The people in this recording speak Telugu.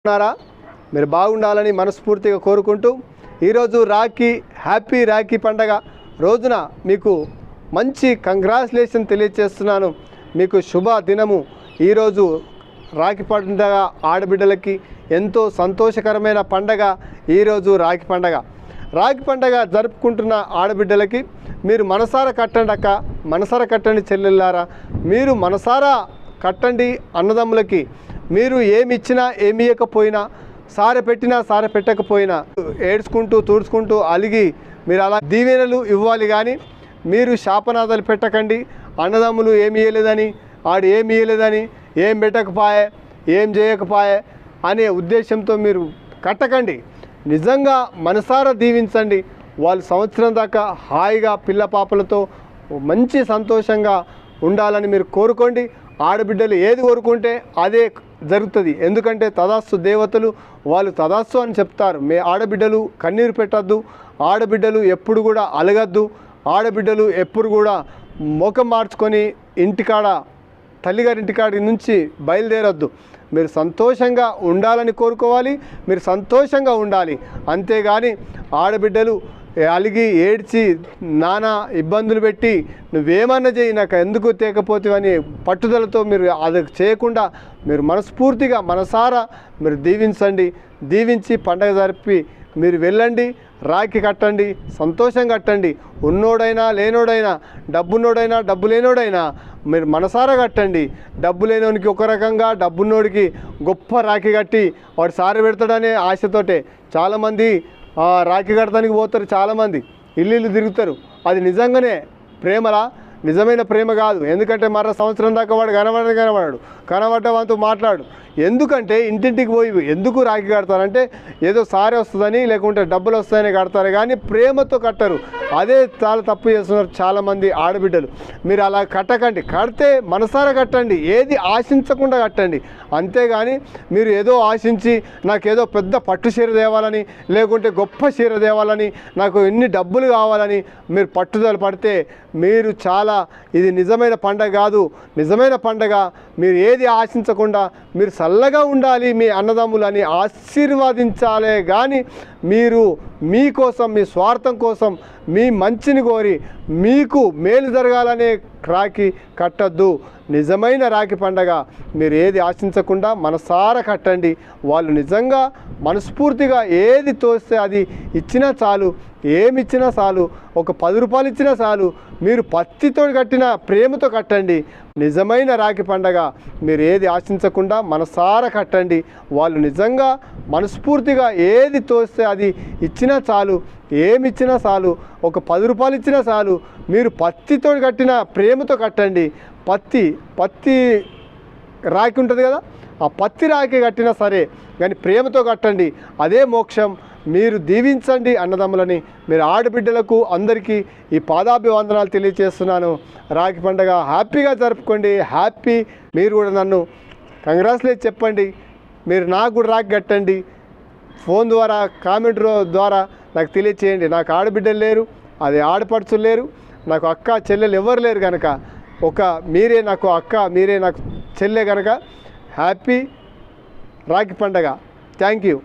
ఉన్నారా? మీరు బాగుండాలని మనస్ఫూర్తిగా కోరుకుంటూ ఈరోజు రాఖీ హ్యాపీ రాఖీ పండగ రోజున మీకు మంచి కంగ్రాచులేషన్ తెలియజేస్తున్నాను మీకు శుభ దినము. ఈరోజు రాఖీ పండగ ఆడబిడ్డలకి ఎంతో సంతోషకరమైన పండగ ఈరోజు రాఖీ పండగ. రాఖీ పండగ జరుపుకుంటున్న ఆడబిడ్డలకి మీరు మనసార కట్టండి అక్క మనసార కట్టండి చెల్లెళ్ళారా మీరు మనసారా కట్టండి అన్నదమ్ములకి మీరు ఏమి ఇచ్చినా ఏమి ఇవ్వకపోయినా సారె పెట్టినా సారె పెట్టకపోయినా ఏడ్చుకుంటూ తూడ్చుకుంటూ అలిగి మీరు అలా దీవెనలు ఇవ్వాలి కానీ మీరు శాపనాదాలు పెట్టకండి. అన్నదమ్ములు ఏమి ఇవ్వలేదని ఆడు ఏమి ఇవ్వలేదని ఏం పెట్టకపోయే ఏం చేయకపోయే అనే ఉద్దేశంతో మీరు కట్టకండి. నిజంగా మనసారా దీవించండి. వాళ్ళు సంవత్సరం దాకా హాయిగా పిల్ల పాపలతో మంచి సంతోషంగా ఉండాలని మీరు కోరుకోండి. ఆడబిడ్డలు ఏది కోరుకుంటే అదే జరుగుతుంది. ఎందుకంటే తదాస్తు దేవతలు వాళ్ళు తదాస్తు అని చెప్తారు. మే ఆడబిడ్డలు కన్నీరు పెట్టద్దు ఆడబిడ్డలు ఎప్పుడు కూడా అలగద్దు ఆడబిడ్డలు ఎప్పుడు కూడా ముఖం మార్చుకొని ఇంటికాడ తల్లిగారింటికాడి నుంచి బయలుదేరొద్దు. మీరు సంతోషంగా ఉండాలని కోరుకోవాలి మీరు సంతోషంగా ఉండాలి. అంతేగాని ఆడబిడ్డలు అలిగి ఏడ్చి నానా ఇబ్బందులు పెట్టి నువ్వేమన్నా చేయి నాకు ఎందుకు తేకపోతేవని పట్టుదలతో మీరు అది చేయకుండా మీరు మనస్ఫూర్తిగా మనసారా మీరు దీవించండి. దీవించి పండగ జరిపి మీరు వెళ్ళండి రాఖీ కట్టండి సంతోషం కట్టండి. ఉన్నోడైనా లేనోడైనా డబ్బున్నోడైనా డబ్బు లేనోడైనా మీరు మనసారా కట్టండి. డబ్బు లేనోనికి ఒక రకంగా డబ్బున్నోడికి గొప్ప రాఖీ కట్టి వాడు సారి పెడతాడనే ఆశతోటే చాలామంది రాఖీ కడతానికి పోతారు చాలామంది. ఇల్లు ఇల్లు తిరుగుతారు. అది నిజంగానే ప్రేమలా? నిజమైన ప్రేమ కాదు. ఎందుకంటే మరో సంవత్సరం దాకా వాడు కనబడని కనబడాడు కనబడ్డ వాటితో మాట్లాడు. ఎందుకంటే ఇంటింటికి పోయి ఎందుకు రాఖీ కడతారంటే ఏదో సారి వస్తుందని లేకుంటే డబ్బులు వస్తాయని కడతారు కానీ ప్రేమతో కట్టరు. అదే చాలా తప్పు చేస్తున్నారు చాలామంది ఆడబిడ్డలు. మీరు అలా కట్టకండి. కడితే మనసారా కట్టండి. ఏది ఆశించకుండా కట్టండి. అంతేగాని మీరు ఏదో ఆశించి నాకేదో పెద్ద పట్టు చీర తేవాలని లేకుంటే గొప్ప చీర తేవాలని నాకు ఎన్ని డబ్బులు కావాలని మీరు పట్టుదల పడితే మీరు చాలా ఇది నిజమైన పండగ కాదు. నిజమైన పండగ. మీరు ఏది ఆశించకుండా మీరు చల్లగా ఉండాలి మీ అన్నదమ్ములని ఆశీర్వదించాలే కానీ మీరు మీకోసం మీ స్వార్థం కోసం మీ మంచిని కోరి మీకు మేలు జరగాలనే రాఖీ కట్టద్దు. నిజమైన రాఖీ పండగ మీరు ఏది ఆశించకుండా మనసారా కట్టండి. వాళ్ళు నిజంగా మనస్ఫూర్తిగా ఏది తోస్తే అది ఇచ్చినా చాలు ఏమి ఇచ్చినా చాలు ఒక పది రూపాయలు ఇచ్చినా చాలు మీరు పత్తితో కట్టిన ప్రేమతో కట్టండి. నిజమైన రాఖీ పండగ. మీరు ఏది ఆశించకుండా మనసార కట్టండి. వాళ్ళు నిజంగా మనస్ఫూర్తిగా ఏది తోస్తే అది ఇచ్చినా చాలు ఏమి ఇచ్చినా చాలు ఒక పది రూపాయలు ఇచ్చినా చాలు మీరు పత్తితో కట్టిన ప్రేమతో కట్టండి. పత్తి పత్తి రాఖీ ఉంటుంది కదా ఆ పత్తి రాఖీ కట్టినా సరే కానీ ప్రేమతో కట్టండి. అదే మోక్షం. మీరు దీవించండి అన్నదమ్ములని మీరు ఆడబిడ్డలకు అందరికీ ఈ పాదాభివందనాలు తెలియజేస్తున్నాను రాఖీ పండగ హ్యాపీగా జరుపుకోండి హ్యాపీ మీరు కూడా నన్ను కంగ్రాచులేట్ చెప్పండి మీరు నాకు కూడా రాఖీ కట్టండి. ఫోన్ ద్వారా కామెంట్ ద్వారా నాకు తెలియచేయండి. నాకు ఆడబిడ్డలు లేరు అది ఆడపడుచులు లేరు నాకు అక్క చెల్లెలు ఎవరు లేరు కనుక ఒక మీరే నాకు అక్క మీరే నాకు చెల్లె కనుక హ్యాపీ రాఖీ పండగ. Thank you.